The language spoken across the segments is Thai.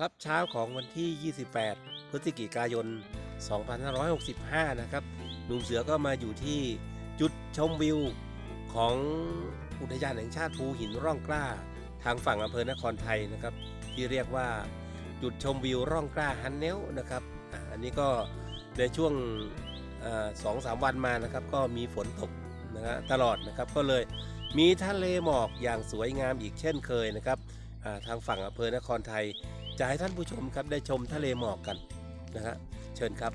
ครับเช้าของวันที่ 28 พฤศจิกายน 2565 นะครับหนุ่มเสือก็มาอยู่ที่จุดชมวิวของอุทยานแห่งชาติภูหินร่องกล้า ทางฝั่งอำเภอนครไทยนะครับ ที่เรียกว่าจุดชมวิวร่องกล้าฮันเนลนะครับอันนี้ก็ในช่วงสองสามวันมานะครับ ก็มีฝนตกนะฮะตลอดนะครับก็เลยมีทะเลหมอกอย่างสวยงามอีกเช่นเคยนะครับ ทางฝั่งอำเภอนครไทย จะให้ท่านผู้ชมครับได้ชมทะเลหมอกกันนะฮะเชิญครับ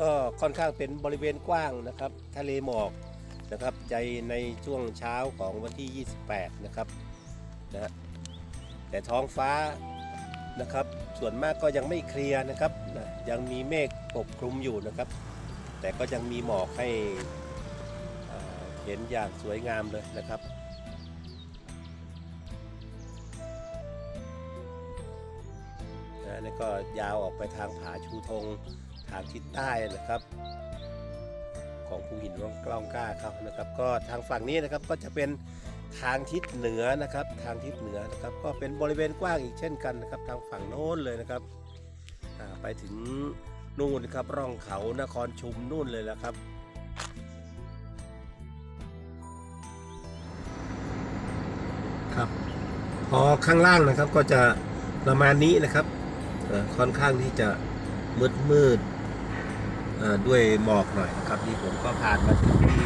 ก็ค่อนข้างเป็นบริเวณกว้างนะครับ ทะเลหมอก นะครับใจในช่วงเช้าของวันที่ 28 นะครับนะแต่ท้องฟ้านะครับ ส่วนมากก็ยังไม่เคลียร์นะครับนะยังมีเมฆปกคลุมอยู่นะครับ แต่ก็ยังมีหมอกให้เห็นอย่างสวยงามเลยนะครับนะนี่ก็ยาวออกไปทางผาชูธงทางทิศใต้นะครับ ของภูหินร่องกล้องกล้าครับนะครับก็ทางฝั่งนี้นะครับก็จะเป็นทางทิศเหนือนะครับ ทางทิศเหนือนะครับ ก็เป็นบริเวณกว้างอีกเช่นกันนะครับ ทางฝั่งโน้นเลยนะครับไปถึงนู่นครับร่องเขานครชุมนู่นเลยแล้วครับครับพอข้างล่างนะครับก็จะประมาณนี้นะครับค่อนข้างที่จะมืดมืด ด้วยหมอกหน่อยนะครับที่ผมก็ผ่านมาถึงที่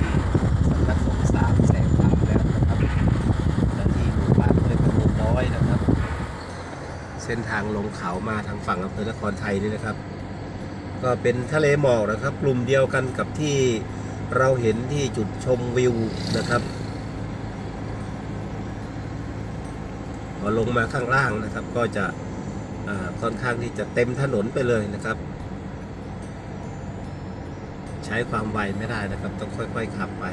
สำนักสงฆ์สามแสงธรรมแล้วนะครับที่หมู่บ้านห้วยพนมน้อยนะครับ เส้นทางลงเขามาทางฝั่งอำเภอนครไทยนี่นะครับ ก็เป็นทะเลหมอกนะครับ กลุ่มเดียวกันกับที่เราเห็นที่จุดชมวิวนะครับพอลงมาข้างล่างนะครับ ก็จะค่อนข้างที่จะเต็มถนนไปเลยนะครับ ใช้ความไวไม่ได้นะครับ ต้องค่อย ๆ ขับไป